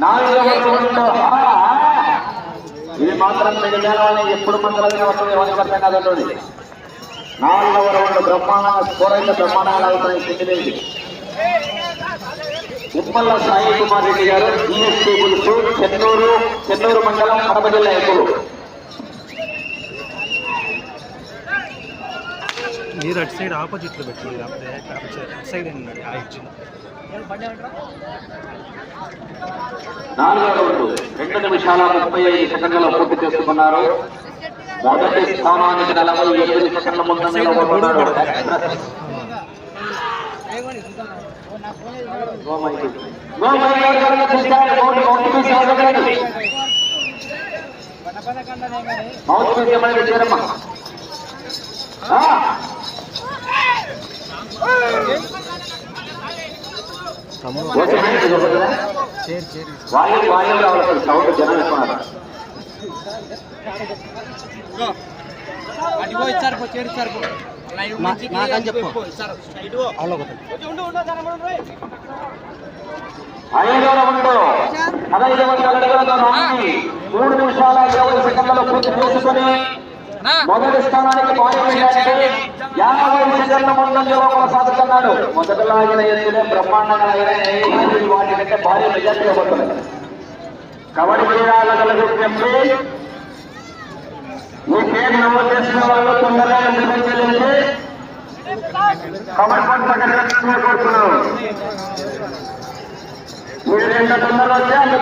నాలుగవ రౌండ్ ఇది మాత్రం మీకు గెలవాలి ఎప్పుడు మంత్రాలుగా వస్తుంది ఎవరికి అర్థం కాదండి. నాలుగవ రౌండ్ బ్రహ్మాండ స్కోర్ బ్రహ్మాండాలు బ్రహ్మాండంగా అవుతాయి కింది ఉప్పల్ల సాయి కుమార్ రెడ్డి గారు ఈఎస్టీ పులుసు చెన్నూరు చెన్నూరు మండలం కడప జిల్లా ఎప్పుడు మీరు అటు సైడ్ ఆపోజిట్లో పెట్టి లేకపోతే అటు సైడ్- అటు సైడ్ ఉన్నది ఆ ఇచ్చిన. నాలుగో రౌండ్ రెండు నిమిషాల ముప్పై ఐదు సెకండ్లలో పూర్తి చేసుకున్నారు. మొదటి స్థానానికి నలభై ఎనిమిది సెకండ్ల ముందు మౌత్ చేరమ్మా నాకని చెప్పు రౌండ్ పదహైదు వందల అడుగులతో మూడు నిమిషాల ఇరవై సెకండ్లలో పూర్తి చేసుకుని మొదటి స్థానానికి యాభై సెకండ్ల ముందంజలో కొనసాగుతున్నాడు మొదట లాగిన ఎత్తులే బ్రహ్మాండంగా వాటి కంటే భారీ మెజార్టీ కబడ్డీ పేరు నమోదు చేసిన వాళ్ళు తొందరగా కబడ్డీ మీరు ఎంత వస్తే అంత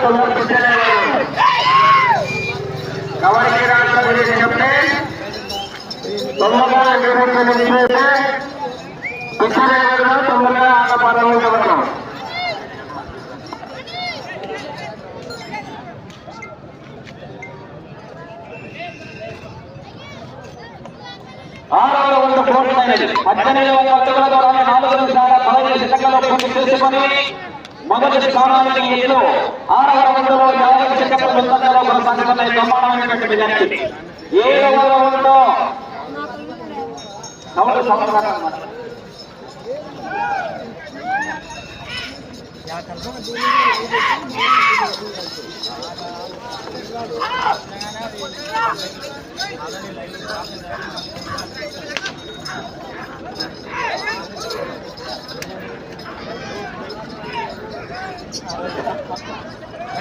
కబడ్డీ తొందరగా నిర్వహించే పుట్టేవారు తొందరగా ఆట ప్రారంభించబడతాం ఆరవ వంద పూర్తయినది పద్దెనిమిది వందల అడుగుల ద్వారా నాలుగు నిమిషాల పదహైదు సెకండ్లలో పూర్తి చేసుకొని మొదటి స్థానానికి ఎన్నో ఆరవ వందలో యాభై సెకండ్ల కొనసాగుతున్న బ్రహ్మాండమైనటువంటి ఏడవ సౌండ్ సౌండ్ రాకన్నమాట.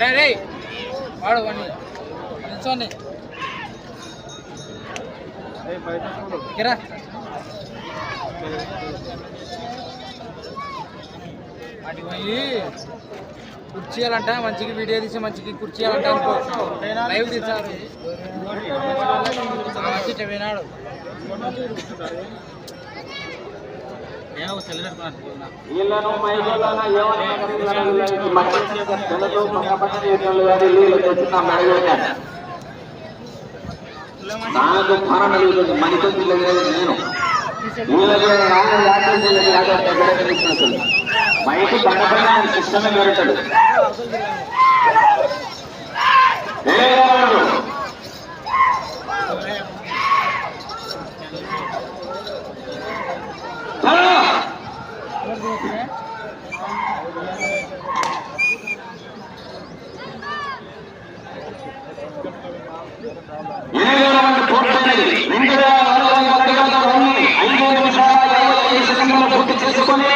రే రే వాడు వాడిని. నిల్చోండి. కిరా. కుర్చీయాలంట మంచిగా వీడియో తీసి మంచిగా కుర్చీయాలంట అనుకో. లైవ్ తీసారు. మంచి వినాడు. వీళ్ళను నాకు భారం నేను బయట నాకు సిస్టమే పెడతాడు ఎనిమిది రౌండ్ పూర్తయినది రెండు వేల నాలుగు వందల అడుగులతో రన్ని ఐదు నిమిషాల ఇరవై ఐదు సెకండ్లలో పూర్తి చేసుకుని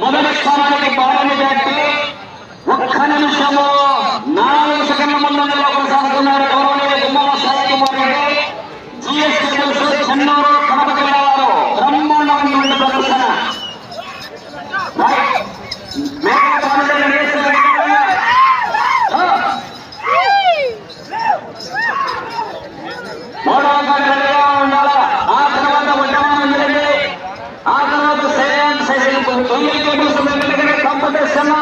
మొదటి స్థానానికి భారత జట్టు ఒక్క నిమిషము నాలుగు సెకండ్ల ముందంజలో కొనసాగుతున్నారు గౌరవనీయ గుమ్మల సాయి కుమార్ రెడ్డి జిఎస్టీ తెలుసు చెన్నూరు కడప జిల్లా వారు బ్రహ్మాండమైనటువంటి ప్రదర్శన రైట్. మేకల పాండ్య నేషనల్ ఆ. మూడవ గంటలుగా ఉండాలా ఆ తర్వాత ఉద్యమం ఉందండి ఆ తర్వాత సైలెంట్ సైలెంట్ తొమ్మిది కేబుల్స్ దగ్గర కాంపిటీషన్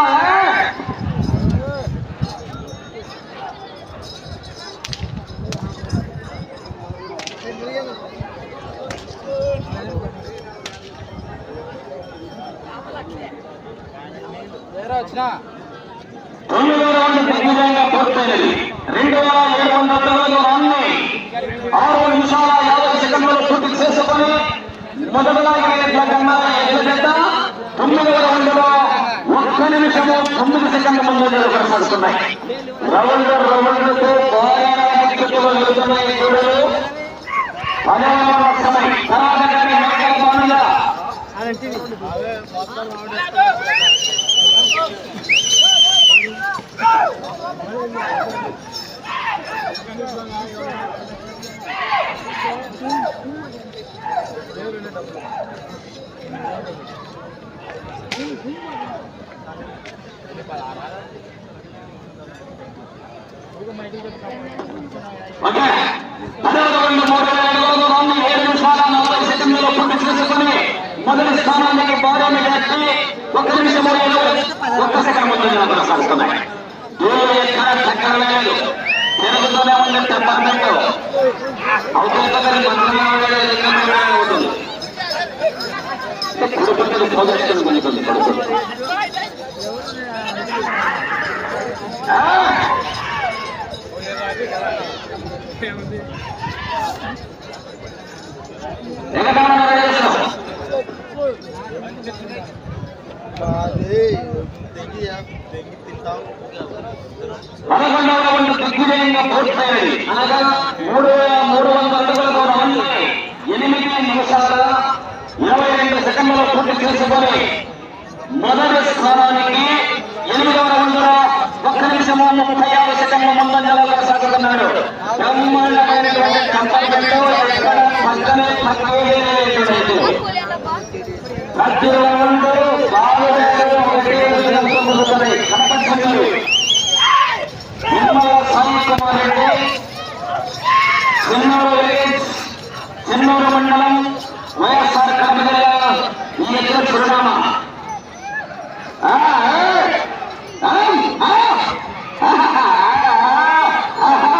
వేరే వచ్చినా తొమ్మిదో రౌండ్ దిగ్విజయంగా పూర్తయినది రెండు వేల ఏడు వందల తొమ్మిది రన్ని ఆరు నిమిషాల యాభై సెకండ్లలో పూర్తి చేసుకొని మొదటి ఎడ్ల కన్నా ఎడ్ల జత తొమ్మిదవ రౌండ్లో ఒక్క నిమిషము తొమ్మిది సెకండ్ల ముందు కొనసాగుతున్నాయి రౌండ్ రౌండ్తో బాగా వెళ్తున్నాయి గోడలు పదవ సమయం తర్వాత కానీ మరొక బాణంగా ఓకే పదవ రౌండ్ మూడు వేల ఐదు వందల మంది ఏడు నిమిషాల నలభై సెకండ్లలో పూర్తి చేసుకుని మొదటి స్థానానికి బాడీని కట్టి ఒక్క నిమిషము ఇరవై ఒక్క సెకండ్ ముందు కొనసాగుతున్నాయి దూరం ఎక్కడ చక్కర లేదు తిరుగుతూనే ఉందంటే పర్ఫెక్ట్ అవుతుంది మంత్రంగా అవుతుంది కుడుపుతుంది పోగొట్టుకుని కొనుక్కుంది కొడుకుంది అనగా మూడు వేల మూడు వందల అడుగులతో రౌండ్ ఎనిమిది నిమిషాల ఇరవై రెండు పూర్తి చేసుకొని మొదటి స్థానానికి ఎనిమిదవ రౌండ్లో ఒక్క నిమిషము ముప్పై ఆరు సెకండ్ల ముందంజలో కొనసాగుతున్నాడు బ్రహ్మాండమైనటువంటి కంపార్ట్మెంట్ పక్కనే ప్రతి ఒకటి నిర్మల సాయి కుమార్ రెడ్డి చెన్నూరు విలేజ్ చెన్నూరు మండలం వైఎస్ఆర్ కర్మ జిల్లా ఈ యొక్క చిరునామా ఆ, ఆ, ఆ, ఆ, ఆ, ఆహా.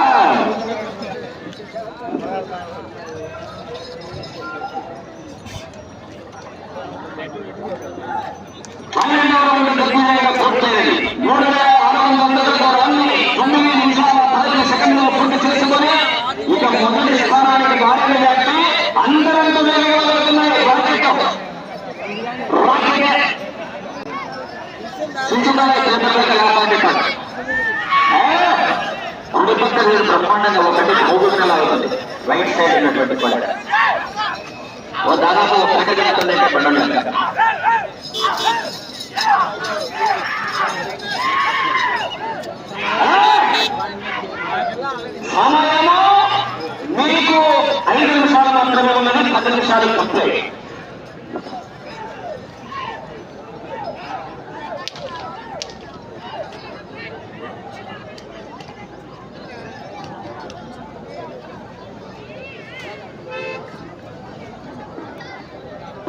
పన్నెండవ రౌండ్ దిగ్విజయంగా పూర్తయింది మూడు వేల ఆరు వందల అడుగులతో రన్ని తొమ్మిది నిమిషాల పదహైదు సెకండ్లలో పూర్తి చేసుకుని ఇక మొదటి స్థానానికి బాధ్యత దాటి అందరంతా వేగంగా వెళ్తున్నాయి రాకెట్ రాకెట్ సించుతానే చేతులకు లాభాన్ని కాదు కుడి పక్క వీడు బ్రహ్మాండంగా ఒకటి భౌగోళికలా అవుతుంది రైట్ సైడ్ ఉన్నటువంటి కూడా దాదాపు ఒక గంట జరుగుతుంది పండుగ సమయము మీకు ఐదు నిమిషాలు మాత్రమే ఉన్నది పది నిమిషాలు కంప్లీట్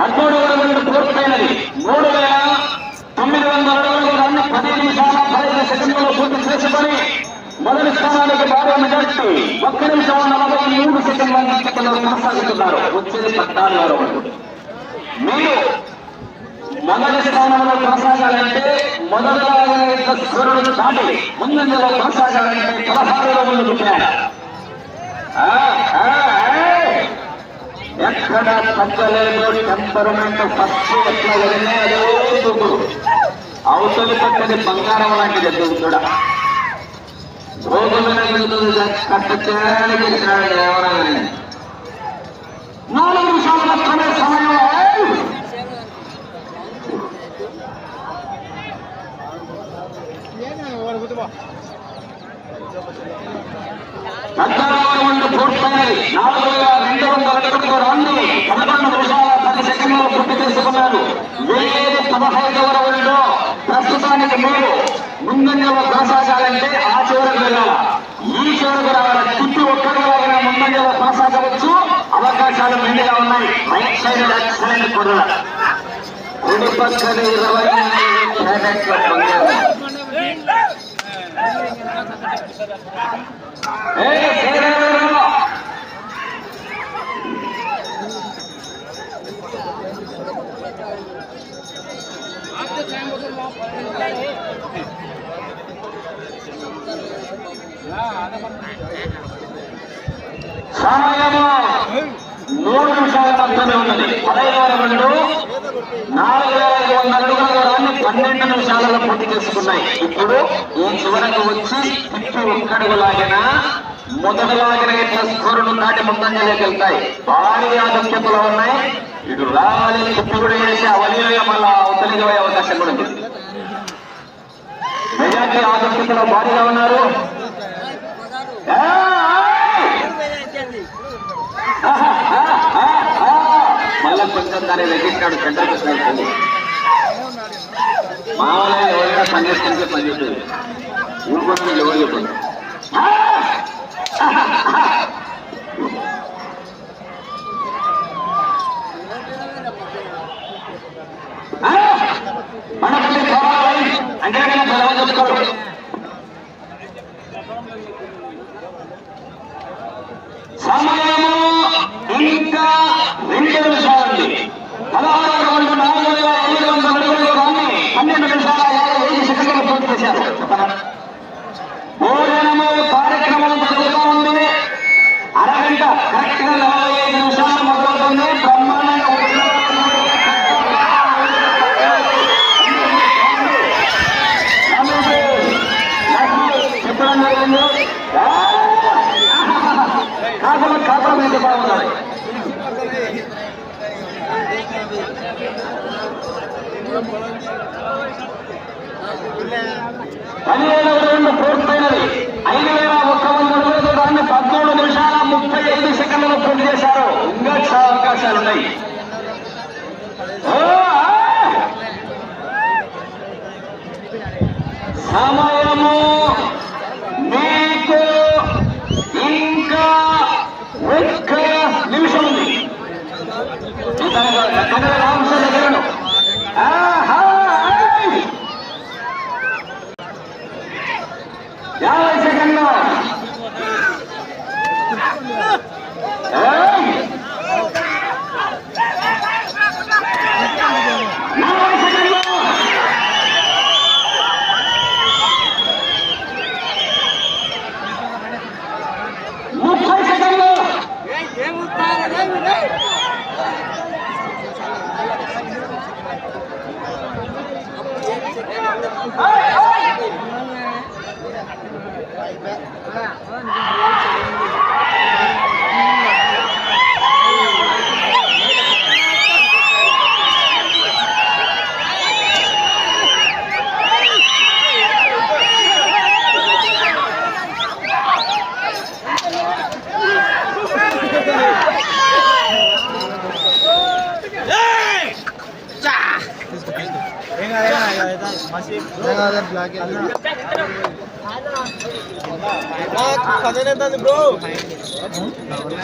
పదమూడు అడుగులు పూర్తయినది. మూడు వేల తొమ్మిది వందల అడుగులు రన్ పది నిమిషాల పదిహేను సెకండ్లలో పూర్తి చేసుకొని మొదటి స్థానానికి భారీ మెజార్టీ. ఒక్క నిమిషం నలభై మూడు సెకండ్ల కొనసాగుతున్నారు. వచ్చేది పద్నాలుగు రౌండ్ మీరు మొదటి స్థానంలో కొనసాగాలంటే మొదటి స్వరుడు దాటి ముందంజలో కొనసాగాలంటే పదహారు రౌండ్లు పెట్టారు ಎಕ್ಕಡ ಕತ್ತಲೆ ನೋಡಿ ಕಂಪರಮೆಂಟ್ ಫಸ್ಟ್ ಎತ್ತಲೇ ಅದೇ ದುಡ್ಡು ಔಷಧ ಕಟ್ಟದೆ ಬಂಗಾರವಾಗಿದೆ ದುಡ್ಡ ಹೋಗುವ ಕಟ್ಟ ಸಮಯ పూర్తయినది నాలుగు వేల రెండు వందల అడుగులు రాంది పదకొండు నిమిషాల పది సెకండ్లు పూర్తి చేసుకున్నారు వేరే పదహైదవ రౌండ్లో ప్రస్తుతానికి మీరు ముందంజలో కొనసాగాలంటే ఆ చివరకు వెళ్ళాలి ఈ చివరకు రావాలి తిప్పి ఒక్కరిగా ముందంజలో కొనసాగవచ్చు అవకాశాలు మెండుగా ఉన్నాయి రైట్ సైడ్ ఎక్సలెంట్ కొరల కుడి పక్కన ఇరవై ఏ సమయము మూడు నిమిషాల మాత్రమే ఉన్నది పదహైదు వేల రెండు నాలుగు వేల ఐదు వందల అడుగుల దూరాన్ని పన్నెండు నిమిషాలలో పూర్తి చేసుకున్నాయి ఇప్పుడు ఈ చివరకు వచ్చి తిప్పి ఒక్కడుగు లాగిన మొదటి లాగిన ఇట్లా స్కోరును దాటి ముందంజలోకి వెళ్తాయి భారీ ఆధిక్యతలో ఉన్నాయి ఇటు రావాలి తిప్పి కూడా చేసి అవలీలుగా మళ్ళా అవతలికి పోయే అవకాశం కూడా ఉంది. మెజార్టీ ఆధిక్యతలో భారీగా ఉన్నారు. ఏయ్! మళ్ళా కొంచెం దాన్ని తగ్గించాడు సెంటర్ కృష్ణ మామూలుగా ఎవరైనా పనిచేస్తుంటే పనిచేస్తుంది పని ఎవరు చెప్పండి అంటే సెలవు చెప్తాడు సమయము ఇంకా రెండు నిమిషాలండి పదహారు కాకులు కాకులు మీద కూడా పదివేల రెండు పూర్తయినది ఐదు వేల ఒక్క వంద అడుగులు దాన్ని పద్మూడు నిమిషాల ముప్పై ఐదు సెకండ్లలో పూర్తి చేశారు ఇంకా చాలా అవకాశాలు ఉన్నాయి సమయము হ্যাঁ?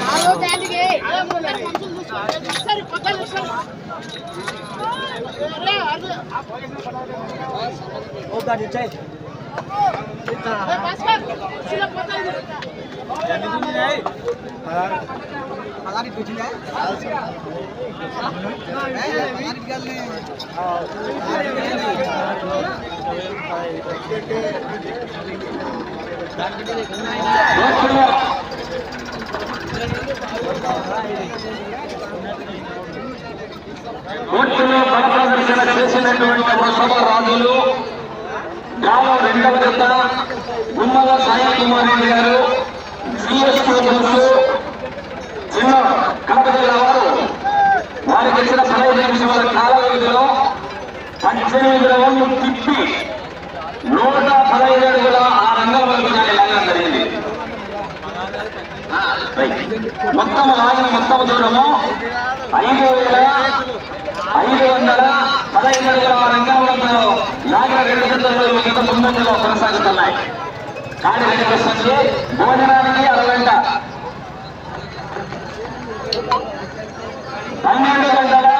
ఆలో దానికి అందరు మనుషులు కోర్టులో ప్రదర్శన చేసినటువంటి వృషభ రాజులు గ్రామం రెండవ జత గుమ్మల సాయి కుమార్ రెడ్డి గారు సిఎస్టీ బస్సు చిన్న కడప జిల్లా వారు. వారికి ఇచ్చిన పదహైదు నిమిషాల కాల వ్యవధిలో పద్దెనిమిది రౌండ్లు తిప్పి నూట పదహైదు అడుగుల మొత్తం లాగిన మొత్తం దూరము. ఐదు వేల ఐదు వందల పదహైదు అడుగుల రంగంలో లాగిన రెండు జతలు మిగతా తొమ్మిదిలో కొనసాగుతున్నాయి. కానీ రెండు వస్తుంది భోజనానికి అరగంట. పన్నెండు గంటల